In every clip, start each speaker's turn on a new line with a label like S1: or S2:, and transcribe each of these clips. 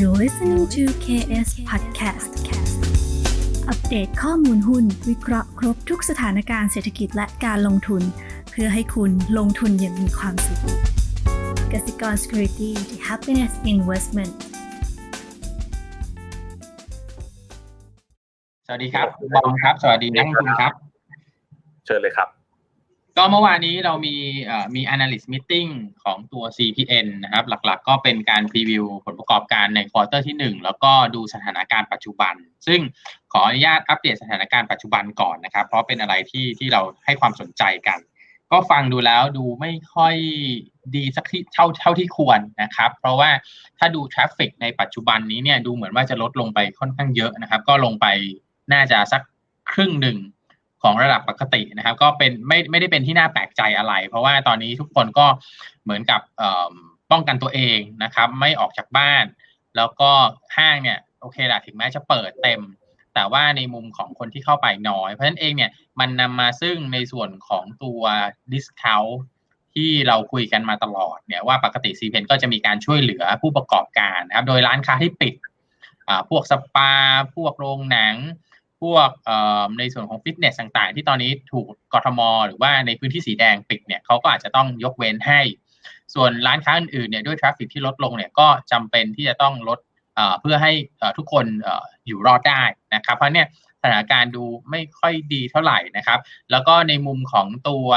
S1: You're listening to KS Podcast อัปเดตข้อมูลหุ้น วิเคราะห์ครบทุกสถานการณ์เศรษฐกิจและการลงทุน เพื่อให้คุณลงทุนอย่างมีความสุขกสิกร Security the Happiness Investment
S2: สวัสดีครับบอมครับ สวัสดีนักลงทุนครับ
S3: เชิญเลยครับ
S2: ก็เมื่อวานนี้เรามีมี analyst meeting ของตัว CPN นะครับ หลักๆ ก็เป็นการพรีวิวผลประกอบการในควอเตอร์ที่ 1 แล้วก็ดูสถานการณ์ปัจจุบัน ซึ่งขออนุญาตอัปเดตสถานการณ์ปัจจุบันก่อนนะครับ เพราะเป็นอะไรที่ที่เราให้ความสนใจกัน ก็ฟังดูแล้วดูไม่ค่อยดีสักที่เท่าเท่าที่ควรนะครับ เพราะว่าถ้าดูทราฟฟิกในปัจจุบันนี้เนี่ยดูเหมือนว่าจะลดลงไปค่อนข้างเยอะนะครับ ก็ลงไปน่าจะสักครึ่งหนึ่ง ของระดับปกตินะครับ ก็เป็นไม่ไม่ได้เป็นที่น่าแปลกใจอะไร เพราะว่าตอนนี้ทุกคนก็เหมือนกับป้องกันตัวเองนะครับ ไม่ออกจากบ้าน แล้วก็ห้างเนี่ยโอเคแหละถึงแม้จะเปิดเต็ม แต่ว่าในมุมของคนที่เข้าไปน้อย เพราะฉะนั้นเองเนี่ยมันนำมาซึ่งในส่วนของตัว discount ที่เราคุยกันมาตลอดเนี่ยว่าปกติซีเพนก็จะมีการช่วยเหลือผู้ประกอบการนะครับ โดยร้านค้าที่ปิดพวกสปา พวกโรงหนัง พวกในส่วนของฟิตเนสต่างๆ ที่ตอนนี้ถูกกทม หรือว่าในพื้นที่สีแดงปิดเนี่ยเขาก็อาจจะต้องยกเว้นให้ ส่วนร้านค้าอื่นๆเนี่ยด้วยทราฟฟิกที่ลดลงเนี่ยก็จำเป็นที่จะต้องลดเพื่อให้ทุกคนอยู่รอดได้นะครับ เพราะเนี่ยสถานการณ์ดูไม่ค่อยดีเท่าไหร่นะครับ แล้วก็ในมุมของตัว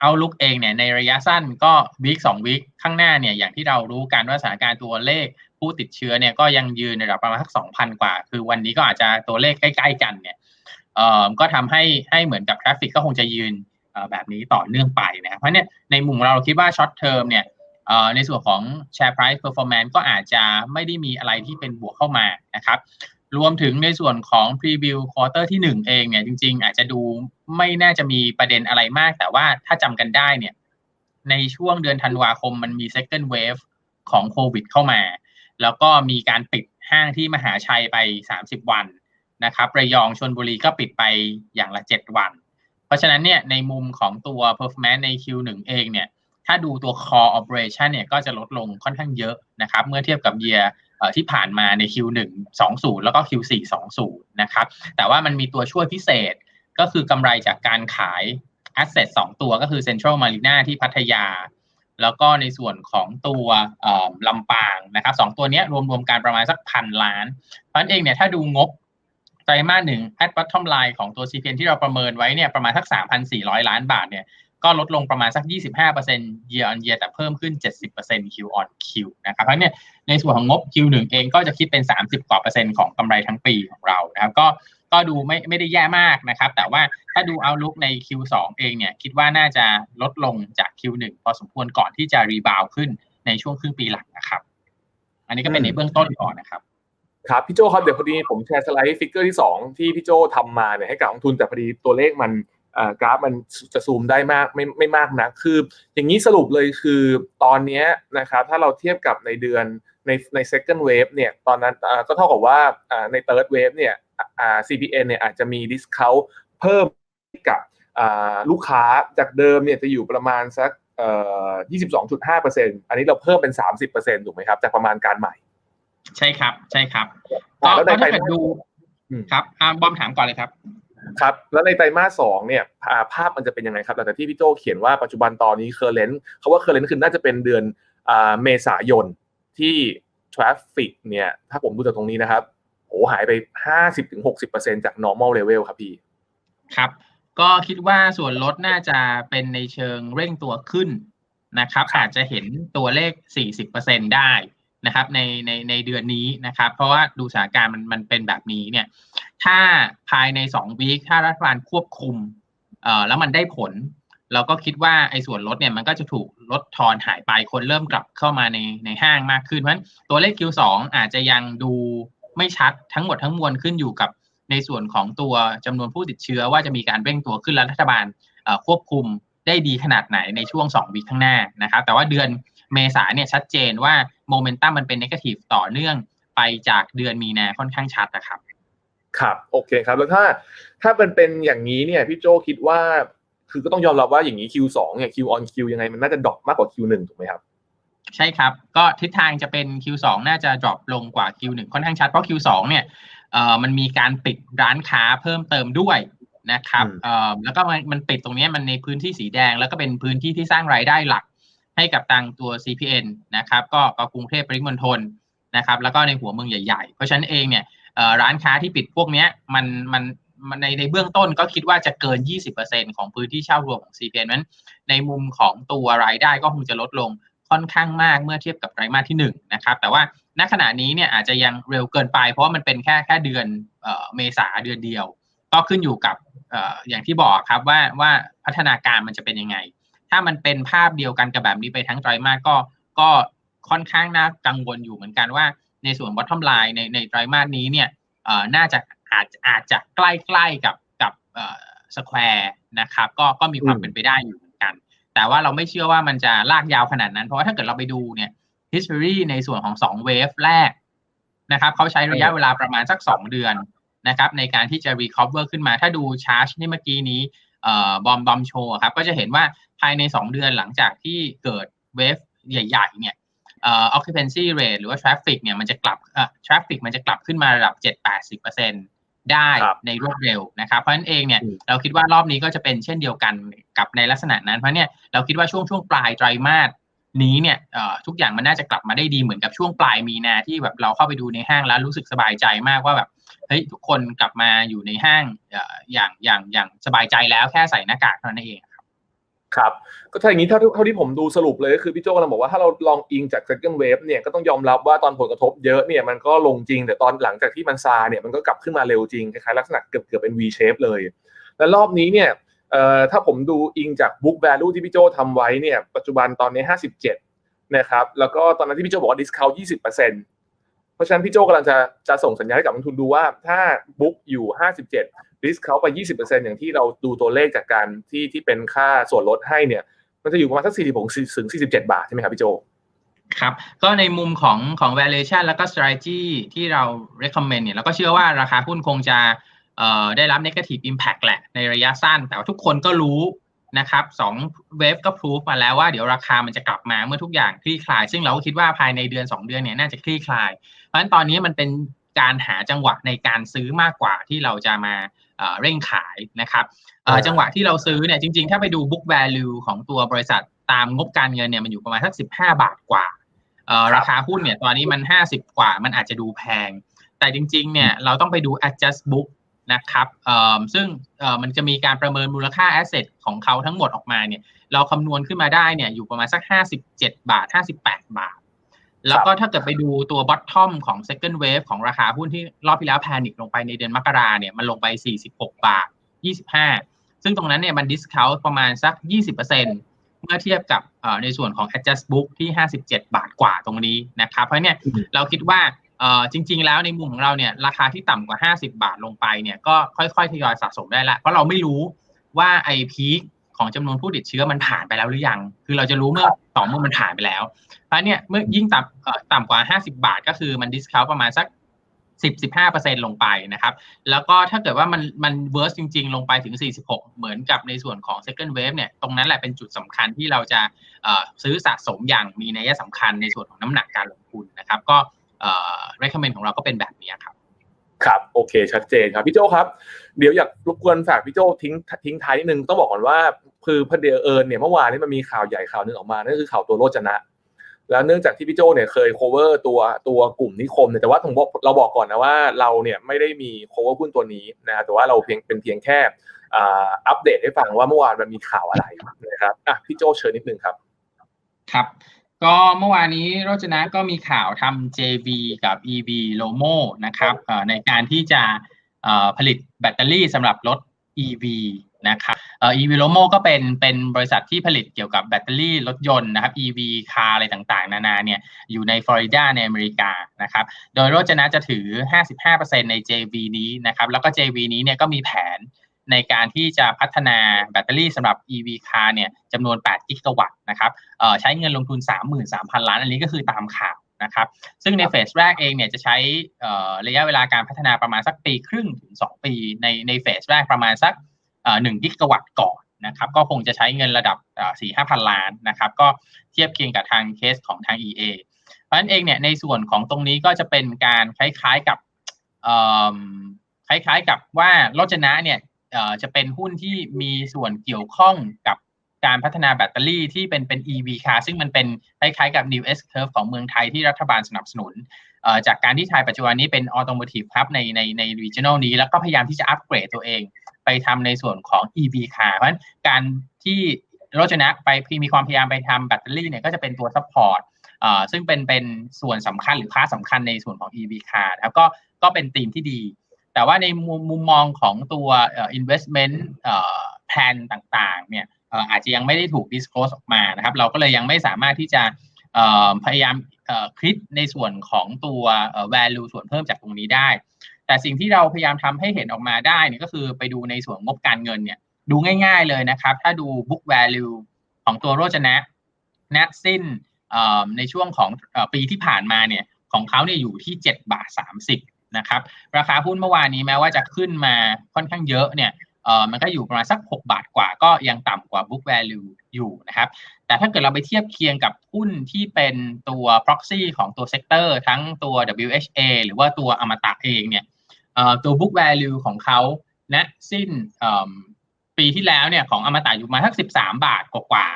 S2: เอาลุกเองเนี่ยในระยะสั้นก็วีคสองวีคข้างหน้าเนี่ยอย่างที่เรารู้กันว่าสถานการณ์ตัวเลขผู้ติดเชื้อเนี่ยก็ยังยืนในระดับประมาณสักสองพันกว่า คือวันนี้ก็อาจจะตัวเลขใกล้ ๆ กันเนี่ยเอ่อก็ทำให้ให้เหมือนกับทราฟฟิกก็คงจะยืนแบบนี้ต่อเนื่องไปนะครับเพราะเนี่ยในมุมเราคิดว่าช็อตเทอมเนี่ยในส่วนของ share price performance ก็อาจจะไม่ได้มีอะไรที่เป็นบวกเข้ามานะครับ รวมถึงในส่วนของ preview quarter ที่ 1 เองเนี่ยจริง ๆ อาจจะดูไม่น่าจะมีประเด็นอะไรมาก แต่ว่าถ้าจำกันได้เนี่ยในช่วงเดือนธันวาคมมันมี second wave ของโควิดเข้ามา แล้วก็มีการปิดห้างที่มหาชัยไป 30 วันนะครับระยองชนบุรีก็ปิดไปอย่างละ 7 วัน เพราะฉะนั้นเนี่ยในมุมของตัว performance ใน Q1 เองเนี่ยถ้าดูตัว core operation เนี่ยก็จะลดลงค่อนข้างเยอะนะครับเมื่อเทียบกับ year ที่ผ่านมาใน Q1 20 แล้วก็ Q4 20 นะครับ แต่ว่ามันมีตัวช่วยพิเศษก็คือกำไรจากการขาย asset 2 ตัวก็คือ Central Marina ที่พัทยา แล้วก็ในส่วนของตัวลำปางนะครับสองตัวนี้รวมๆกันประมาณสักพันล้าน เพราะฉะนั้นเองเนี่ยถ้าดูงบไตรมาสหนึ่ง at bottom line ของตัว CPN ที่เราประเมินไว้เนี่ยประมาณสัก 3,400 ล้านบาทเนี่ย ก็ลดลงประมาณสัก 25% year on year แต่เพิ่มขึ้น 70% Q on Q นะครับเพราะเนี่ยในส่วนของงบ Q1 เองก็จะคิดเป็น 30กว่าเปอร์เซ็นต์ของกำไรทั้งปีของเรานะครับก็ก็ดูไม่ไม่ได้แย่มากนะครับ แต่ว่าถ้าดูเอาลุกใน Q2 เองเนี่ยคิดว่าน่าจะลดลงจาก Q1 พอสมควรก่อนที่จะรีบาวขึ้นในช่วงครึ่งปีหลังนะครับ อันนี้ก็เป็นในเบื้องต้นก่อนนะครับ
S3: ครับพี่โจครับเดี๋ยวพอดีผมแชร์สไลด์ฟิกเกอร์ที่ 2 ที่พี่โจทำมาเนี่ยให้กับนักทุนแต่พอดีตัวเลขมัน กราฟมันจะซูมได้มากไม่ไม่มากนะคือ อย่างนี้สรุปเลยคือตอนนี้นะครับถ้าเราเทียบกับในเดือนในใน second wave เนี่ยตอนนั้นก็เท่ากับว่าใน third wave เนี่ย CPN เนี่ยอาจจะมี discount เพิ่มกับลูกค้าจากเดิมเนี่ยจะอยู่ประมาณสัก22.5%อันนี้เราเพิ่มเป็น 30%ถูกไหมครับ จากประมาณการใหม่
S2: ใช่ครับ ใช่ครับก็ถ้าเกิดดูครับบอมถามก่อนเลยครับ
S3: ครับแล้วในไตรมาสสองเนี่ยภาพมันจะเป็นยังไงครับหลังจากที่พี่โจเขียนว่าปัจจุบันตอนนี้เคอร์เรนต์เขาว่าเคอร์เรนต์คือน่าจะเป็นเดือนเมษายนที่ทราฟฟิกเนี่ยถ้าผมดูจากตรงนี้นะครับโอ้หายไป 50-60%จาก normal level ครับพี่
S2: ครับ ก็คิดว่าส่วนลดน่าจะเป็นในเชิงเร่งตัวขึ้นนะครับอาจจะเห็นตัวเลข 40%ได้ นะครับในในในเดือนนี้นะครับ เพราะว่าดูสถานการณ์มันมันเป็นแบบนี้เนี่ยถ้าภายในสองวีคถ้ารัฐบาลควบคุมเอ่อแล้วมันได้ผล เราก็คิดว่าไอ้ส่วนลดเนี่ยมันก็จะถูกลดทอนหายไปคนเริ่มกลับเข้ามาในในห้างมากขึ้นเพราะฉะนั้นตัวเลข Q2 อาจจะยังดูไม่ชัดทั้งหมดทั้งมวลขึ้นอยู่กับในส่วนของตัวจำนวนผู้ติดเชื้อว่าจะมีการเร่งตัวขึ้นแล้วรัฐบาลควบคุมได้ดีขนาดไหนในช่วง2วีคข้างหน้านะครับ แต่ว่าเดือน เมษาเนี่ยชัดเจนว่าโมเมนตัมมันเป็นนกาทีฟต่อเนื่องไปจากเดือนมีนาค่อนข้างชัดนะครับ
S3: ครับโอเคครับแล้วถ้าถ้ามันเป็นอย่างนี้เนี่ยพี่โจคิดว่าคือก็ต้องยอมรับว่าอย่างนี้ Q2 เนี่ย Q on Q ยังไงมันน่าจะดรอปมากกว่า Q1 ถูกไหมครับ
S2: ใช่ครับ ก็ทิศทางจะเป็น Q2 น่าจะ drop ลงกว่า Q1 ค่อนข้างชัดเพราะ Q2 เนี่ยเอ่อมันมีการปิดร้านค้าเพิ่มเติมด้วยนะครับเอ่อแล้วก็มันมันปิดตรงนี้มันในพื้นที่สีแดง แล้วก็เป็นพื้นที่ที่สร้างรายได้หลัก ให้กับทางตัว CPN นะครับก็ก็กรุงเทพปริมณฑลนะครับแล้วก็ในหัวเมืองใหญ่ๆ เพราะฉะนั้นเองเนี่ยร้านค้าที่ปิดพวกนี้มันมันในในเบื้องต้นก็คิดว่าจะเกิน 20%ของพื้นที่เช่ารวมของ CPN นั้น ในมุมของตัวรายได้ก็คงจะลดลงค่อนข้างมากเมื่อเทียบกับไตรมาสที่1นะครับแต่ว่าณขณะนี้เนี่ยอาจจะยังเร็วเกินไป เพราะว่ามันเป็นแค่แค่เดือนเออเมษาเดือนเดียว ก็ขึ้นอยู่กับอออย่างที่บอกครับว่าว่าพัฒนาการมันจะเป็นยังไง ถ้ามันเป็นภาพเดียวกันกับแบบนี้ไปทั้งไตรมาสก็ก็ค่อนข้างน่ากังวลอยู่เหมือนกันว่า ในส่วน bottom line ในในไตรมาสนี้เนี่ยเอ่อน่าจะอาจอาจจะใกล้ๆกับกับเอ่อสแควร์นะครับก็ก็มีความเป็นไปได้อยู่เหมือนกัน แต่ว่าเราไม่เชื่อว่ามันจะลากยาวขนาดนั้น เพราะว่าถ้าเกิดเราไปดูเนี่ย history ในส่วนของ2 wave แรกนะครับเขาใช้ระยะเวลาประมาณสัก 2 เดือนนะครับในการที่จะ recover ขึ้นมาถ้าดูชาร์ตที่เมื่อกี้นี้เอ่อ บอมบอมโชว์ครับก็จะเห็นว่าภายใน 2 เดือนหลังจากที่เกิดเวฟใหญ่ๆเนี่ยเอ่อ occupancy rate หรือว่า traffic เนี่ยมันจะกลับเอ่อ traffic มันจะกลับขึ้นมาระดับ 7-80%ได้ในรวดเร็วนะครับ เพราะฉะนั้นเองเนี่ยเราคิดว่ารอบนี้ก็จะเป็นเช่นเดียวกันกับในลักษณะนั้น เพราะเนี่ยเราคิดว่าช่วงช่วงปลายไตรมาสนี้เนี่ยทุกอย่างมันน่าจะกลับมาได้ดีเหมือนกับช่วงปลายมีนาที่แบบเราเข้าไปดูในห้างแล้วรู้สึกสบายใจมากว่าแบบ เฮ้ยทุกคนกลับมาอยู่ในห้างอย่างอย่างอย่างสบายใจแล้วแค่ใส่หน้ากากเท่านั้นเองครับ
S3: ครับก็ถ้าอย่างนี้เท่าเท่าที่ผมดูสรุปเลยก็คือพี่โจกำลังบอกว่าถ้าเราลองอิงจาก second wave เนี่ยก็ต้องยอมรับว่าตอนผลกระทบเยอะเนี่ยมันก็ลงจริง แต่ตอนหลังจากที่มันซาเนี่ยมันก็กลับขึ้นมาเร็วจริงคล้ายๆลักษณะเกือบเกือบเป็น V shape เลย และรอบนี้เนี่ยเอ่อถ้าผมดูอิงจาก book value ที่พี่โจทำไว้เนี่ยปัจจุบันตอนนี้ 57นะครับแล้วก็ตอนนั้นที่พี่โจบอกว่า discount 20% เพราะฉะนั้นพี่โจกำลังจะจะส่งสัญญาณให้กับนักทุนดูว่าถ้า book อยู่ 57 discount ไป 20%อย่างที่เราดูตัวเลขจากการที่ที่เป็นค่าส่วนลดให้เนี่ย มันจะอยู่ประมาณสัก46ถึง47 บาทใช่ไหมครับพี่โจ
S2: ครับ ก็ในมุมของของ valuation แล้วก็ strategy ที่เรา recommend เนี่ยเราก็เชื่อว่าราคาหุ้นคงจะได้รับ negative impact แหละในระยะสั้น แต่ว่าทุกคนก็รู้ นะครับสองเวฟก็พิสูจมาแล้วว่าเดี๋ยวราคามันจะกลับมาเมื่อทุกอย่างคลี่คลาย ซึ่งเราก็คิดว่าภายในเดือน 2 เดือนเนี่ยน่าจะคลี่คลาย เพราะฉะนั้นตอนนี้มันเป็นการหาจังหวะในการซื้อมากกว่าที่เราจะมาเร่งขายนะครับจังหวะที่เราซื้อเนี่ยจริงๆ ถ้าไปดู book value ของตัวบริษัทตามงบการเงินเนี่ยมันอยู่ประมาณสัก 15 บาทกว่าราคาหุ้นเนี่ยตอนนี้มัน 50 กว่ามันอาจจะดูแพง แต่จริงๆเนี่ยเราต้องไปดู adjust book นะครับซึ่งมันจะมีการประเมินมูลค่า asset ของเขาทั้งหมดออกมาเนี่ยเราคำนวณขึ้นมาได้เนี่ยอยู่ประมาณสัก 57 บาท 58 บาท แล้วก็ถ้าเกิดไปดูตัว bottom ของ second wave ของราคาหุ้นที่รอบที่แล้วแพนิคลงไปในเดือนมกราเนี่ยมันลงไป 46 บาท 25 ซึ่งตรงนั้นเนี่ยมัน discount ประมาณสัก 20%เมื่อเทียบกับในส่วนของ adjust book ที่ 57 บาทกว่าตรงนี้นะครับ เพราะเนี่ยเราคิดว่าเอ่อ จริง ๆ แล้วในมุมของเราเนี่ยราคาที่ต่ำกว่า 50 บาทลงไปเนี่ยก็ค่อยๆทยอยสะสมได้ละเพราะเราไม่รู้ว่าไอ้พีคของจำนวนผู้ติดเชื้อมันผ่านไปแล้วหรือยัง คือเราจะรู้เมื่อต่อเมื่อมันผ่านไปแล้ว เพราะเนี่ยเมื่อยิ่งต่ำต่ำกว่า 50 บาท ก็คือมันดิสคาวประมาณสัก 10-15%ลงไปนะครับ แล้วก็ถ้าเกิดว่ามันมันเวิร์สจริง ๆ ลงไปถึง 46 เหมือนกับในส่วนของ second wave เนี่ย ตรงนั้นแหละเป็นจุดสำคัญที่เราจะซื้อสะสมอย่างมีนัยสำคัญในส่วนของน้ำหนักการลงทุนนะครับ ก็เอ่อ recommend ของเราก็เป็นแบบนี้ครับ
S3: ครับโอเคชัดเจนครับพี่โจครับ เดี๋ยวอยากรบกวนฝากพี่โจทิ้งทิ้งท้ายนิดนึงต้องบอกก่อนว่าคือพอเดเอิญเนี่ยเมื่อวานนี้มันมีข่าวใหญ่ข่าวหนึ่งออกมานั่นคือข่าวตัวโรจนะ แล้วเนื่องจากที่พี่โจเนี่ยเคย cover ตัวตัวกลุ่มนิคมเนี่ยแต่ว่าผมบอกเราบอกก่อนนะว่าเราเนี่ยไม่ได้มี cover หุ้นตัวนี้นะแต่ว่าเราเพียงเป็นเพียงแค่อัปเดตให้ฟังว่าเมื่อวานมันมีข่าวอะไรนะครับอะพี่โจเชิญนิดนึงครับ
S2: ครับ ก็เมื่อวานนี้โรจนะก็มีข่าวทำ JV กับ EV Lomo นะครับในการที่จะผลิตแบตเตอรี่สำหรับรถ EV นะครับ EV Lomo ก็เป็นเป็นบริษัทที่ผลิตเกี่ยวกับแบตเตอรี่รถยนต์นะครับ EV คาร์อะไรต่างๆ นานาเนี่ยอยู่ในฟลอริดาในอเมริกานะครับโดยโรจนะจะถือ 55%ใน JV นี้นะครับแล้วก็ JV นี้เนี่ยก็มีแผน ในการที่จะพัฒนาแบตเตอรี่สำหรับ EV car เนี่ยจำนวน 8 กิกะวัตต์นะครับใช้เงินลงทุน 33,000 ล้าน อันนี้ก็คือตามข่าวนะครับ ซึ่งในเฟสแรกเองเนี่ยจะใช้ระยะเวลาการพัฒนาประมาณสักปีครึ่งถึง 2 ปี ในในเฟสแรกประมาณสัก1กิกะวัตต์ก่อนนะครับ ก็คงจะใช้เงินระดับสี่ห้าพันล้านนะครับ ก็เทียบเคียงกับทางเคสของทาง EA เพราะฉะนั้นเองเนี่ยในส่วนของตรงนี้ก็จะเป็นการคล้ายๆกับคล้ายๆกับว่าโรจนะเนี่ย จะเป็นหุ้นที่มีส่วนเกี่ยวข้องกับการพัฒนาแบตเตอรี่ที่เป็นเป็น EV car ซึ่งมันเป็นคล้ายๆกับ New S curve ของเมืองไทยที่รัฐบาลสนับสนุน จากการที่ไทยปัจจุบันนี้เป็น automotive hub ในในใน regional นี้ แล้วก็พยายามที่จะอัปเกรดตัวเอง ไปทำในส่วนของ EV car เพราะฉะนั้นการที่โรจนะไปมีความพยายามไปทำแบตเตอรี่เนี่ยก็จะเป็นตัว support ซึ่งเป็นเป็นส่วนสำคัญหรือพาร์ทสำคัญในส่วนของ EV car แล้วก็ก็เป็นธีมที่ดี แต่ว่าในมุมมุมมองของตัว investment plan ต่างๆ เนี่ยอาจจะยังไม่ได้ถูก disclose ออกมานะครับ เราก็เลยยังไม่สามารถที่จะพยายามคิดในส่วนของตัว value ส่วนเพิ่มจากตรงนี้ได้ แต่สิ่งที่เราพยายามทำให้เห็นออกมาได้นี่ก็คือไปดูในส่วนงบการเงินเนี่ยดูง่ายๆเลยนะครับ ถ้าดู book value ของตัวโรจนะณสิ้นในช่วงของปีที่ผ่านมาเนี่ยของเขาเนี่ยอยู่ที่ 7 บาท 30 นะครับราคาหุ้นเมื่อวานนี้แม้ว่าจะขึ้นมาค่อนข้างเยอะเนี่ยเออมันก็อยู่ประมาณสัก 6 บาทกว่าก็ยังต่ำกว่า book value อยู่นะครับ แต่ถ้าเกิดเราไปเทียบเคียงกับหุ้นที่เป็นตัว proxy ของตัวเซกเตอร์ทั้งตัว WHA หรือว่าตัวอมตะเองเนี่ยตัว book value ของเขาณนะสิ้นปีที่แล้วเนี่ยของอมตะอยู่มาทัก 13 บาทกว่า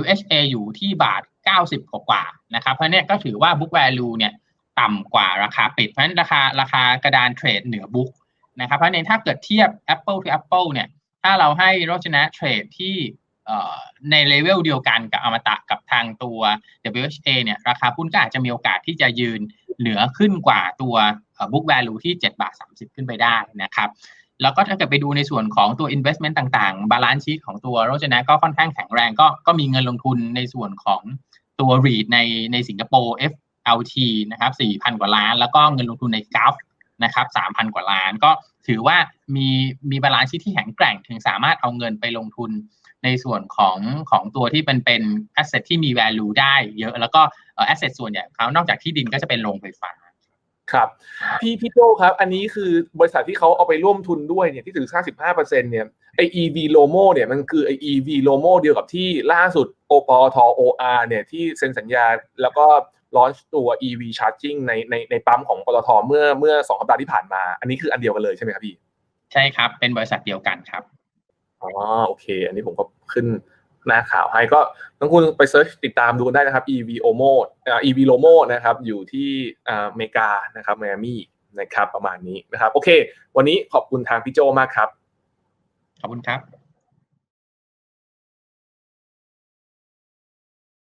S2: WHA อยู่ที่บาท 90 กว่านะครับ เพราะเนี่ยก็ถือว่า book value เนี่ย ต่ำกว่าราคาปิด เพราะฉะนั้นราคาราคากระดานเทรดเหนือ book นะครับ เพราะในถ้าเกิดเทียบ Apple to Apple เนี่ย ถ้าเราให้โรจนะเทรดที่ในเลเวลเดียวกันกับอมตะกับทางตัว WHA เนี่ยราคาหุ้นก็อาจจะมีโอกาสที่จะยืนเหนือขึ้นกว่าตัว book value ที่7บาท30 ขึ้นไปได้นะครับ แล้วก็ถ้าเกิดไปดูในส่วนของตัว investment ต่างๆ บาลานซ์ชีตของตัวโรจนะก็ค่อนข้างแข็งแรงก็ก็มีเงินลงทุนในส่วนของตัว REIT ในในสิงคโปร์ LT นะครับ4,000 กว่าล้าน แล้วก็เงินลงทุนในกราฟนะครับ3,000 กว่าล้าน ก็ถือว่ามีมีบาลานซ์ที่แข็งแกร่งถึงสามารถเอาเงินไปลงทุนในส่วนของของตัวที่เป็นเป็น asset ที่มี value ได้เยอะ แล้วก็ asset ส่วนใหญ่เขานอกจากที่ดินก็จะเป็นโรงไฟฟ้า
S3: ครับพี่พี่โจครับ อันนี้คือบริษัทที่เขาเอาไปร่วมทุนด้วยเนี่ยที่ถือ 55%เนี่ยไอ EV Lomo เนี่ยมันคือไอ EV Lomo เดียวกับที่ล่าสุดโอปท OR เนี่ยที่เซ็นสัญญา แล้วก็ ลอนตัว EV charging ในในในปั๊มของปตทเมื่อเมื่อสองสัปดาห์ที่ผ่านมา อันนี้คืออันเดียวกันเลยใช่ไหมครับพี่
S2: ใช่ครับ เป็นบริษัทเดียวกันครับ
S3: อ๋อโอเค อันนี้ผมก็ขึ้นหน้าข่าวให้ก็ต้องคุณไปเซิร์ชติดตามดูได้นะครับ EV Omo อ่า EV Lomo นะครับอยู่ที่อ่าอเมริกานะครับไมอามี่นะครับประมาณนี้นะครับ โอเค วันนี้ขอบคุณทางพี่โจมากครับ
S2: ขอบคุณครับ